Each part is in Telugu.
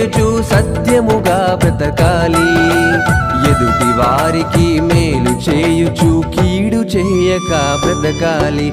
చేయుచు సత్యముగా బ్రతకాలి. ఎదుటి వారికి మేలు చేయుచు కీడు చేయక బ్రతకాలి.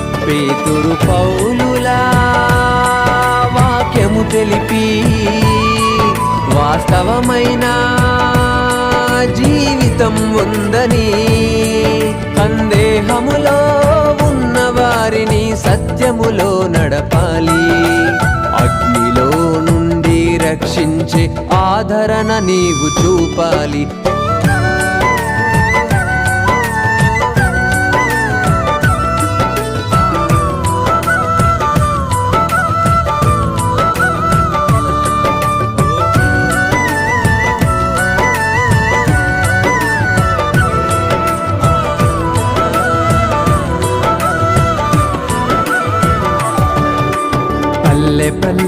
ఉందని సందేహములో ఉన్న వారిని సత్యములో నడపాలి. అగ్నిలో నుండి రక్షించే ఆదరణ నీవు చూపాలి.